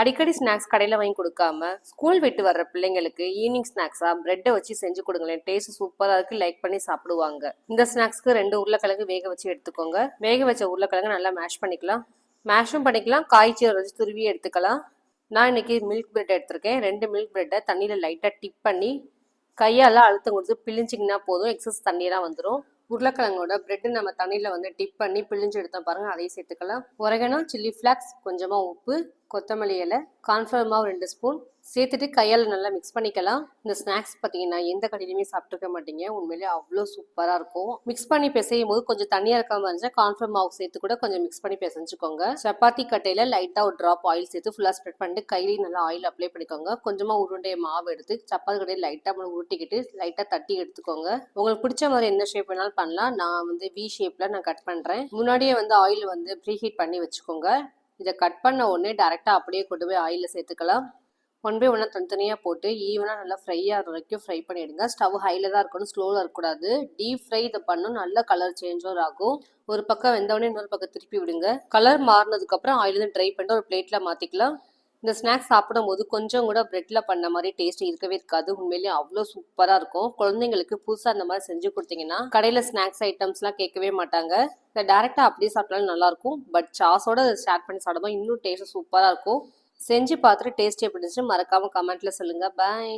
அடிக்கடி ஸ்நாக்ஸ் கடையில் வாங்கி கொடுக்காம ஸ்கூல் விட்டு வர்ற பிள்ளைங்களுக்கு ஈவினிங் ஸ்நாக்ஸாக பிரெட்டை வச்சு செஞ்சு கொடுங்களேன். டேஸ்ட் சூப்பராக இருக்குது லைக் பண்ணி சாப்பிடுவாங்க. இந்த ஸ்நாக்ஸ்க்கு ரெண்டு உருளைக்கிழங்கு வேக வச்சு எடுத்துக்கோங்க. வேக வச்ச உருளைக்கிழங்கு நல்லா மேஷ் பண்ணிக்கலாம். மேஷும் பண்ணிக்கலாம். காய்ச்சி வச்சு துருவி எடுத்துக்கலாம். நான் இன்னைக்கு மில்க் பிரெட் எடுத்திருக்கேன். ரெண்டு மில்க் பிரெட்டை தண்ணியில் லைட்டாக டிப் பண்ணி கையால் அழுத்தம் கொடுத்து பிழிஞ்சிங்கன்னா போதும். எக்ஸஸ் தண்ணியெலாம் வந்துடும் உருளைக்கிழங்கோட பிரெட்டு நம்ம தண்ணியில் வந்து டிப் பண்ணி பிழிஞ்சு எடுத்தோம் பாருங்கள் அதையும் சேர்த்துக்கலாம். ஒரகனோ சில்லி ஃப்ளாக்ஸ் கொஞ்சமாக உப்பு கொத்தமல்லி இலை கார்ன்ஃப்ளவர் மாவு ரெண்டு ஸ்பூன் சேர்த்துட்டு கையால் நல்லா மிக்ஸ் பண்ணிக்கலாம். இந்த ஸ்நாக்ஸ் பார்த்தீங்கன்னா எந்த கடையிலுமே சாப்பிட்டுக்க மாட்டீங்க. உண்மையிலே அவ்வளோ சூப்பராக இருக்கும். மிக்ஸ் பண்ணி பிசையும் போது கொஞ்சம் தண்ணியாக இருக்காம இருந்துச்சா கான்ஃபர்ம் மாவு சேர்த்து கூட கொஞ்சம் மிக்ஸ் பண்ணி பிசைஞ்சுக்கோங்க. சப்பாத்தி கட்டையில் லைட்டாக ஒரு ட்ராப் ஆயில் சேர்த்து ஃபுல்லாக ஸ்ப்ரெட் பண்ணிட்டு கையிலையும் நல்லா ஆயில் அப்ளை பண்ணிக்கோங்க. கொஞ்சமாக உருண்டைய மாவு எடுத்து சப்பாத்தி கடையில் லைட்டாக உருட்டிக்கிட்டு லைட்டாக தட்டி எடுத்துக்கோங்க. உங்களுக்கு பிடிச்ச மாதிரி என்ன ஷேப் வேணாலும் பண்ணலாம். நான் வந்து வி ஷேப்பில் நான் கட் பண்ணுறேன் முன்னாடியே வந்து ஆயில் வந்து ப்ரீ ஹீட் பண்ணி வச்சுக்கோங்க. இதை கட் பண்ண உடனே டேரெக்டாக அப்படியே கொண்டு போய் ஆயிலில் சேர்த்துக்கலாம். ஒன் பை ஒன்னாக தனித்தனியாக போட்டு ஈவனாக நல்லா ஃப்ரை ஆகிற வரைக்கும் ஃப்ரை பண்ணிவிடுங்க ஸ்டவ் ஹையில் தான் இருக்கணும் ஸ்லோவில் இருக்கக்கூடாது. டீப் ஃப்ரை இதை பண்ணணும் நல்ல கலர் சேஞ்சும் ஆகும். ஒரு பக்கம் வெந்தவொடனே இன்னொரு பக்கம் திருப்பி விடுங்க. கலர் மாறினதுக்கப்புறம் ஆயிலேருந்து ட்ரை பண்ணிட்டு ஒரு பிளேட்டில் மாற்றிக்கலாம் இந்த ஸ்நாக்ஸ் சாப்பிடும் போது கொஞ்சம் கூட பிரெட்டில் பண்ண மாதிரி டேஸ்ட் இருக்கவே இருக்காது. உண்மையிலேயே அவ்வளோ சூப்பராக இருக்கும். குழந்தைங்களுக்கு புதுசாக அந்த மாதிரி செஞ்சு கொடுத்தீங்கன்னா கடையில் ஸ்நாக்ஸ் ஐட்டம்ஸ்லாம் கேட்கவே மாட்டாங்க. இதை டேரெக்டாக அப்படியே சாப்பிட்டாலும் நல்லாயிருக்கும் பட் சாஸோட ஷேர் பண்ணி சாப்பிடும்போது இன்னும் டேஸ்ட் சூப்பராக இருக்கும். செஞ்சு பார்த்துட்டு டேஸ்ட் எப்படி இருந்துச்சு மறக்காமல் கமெண்ட்டில் சொல்லுங்கள் பாய்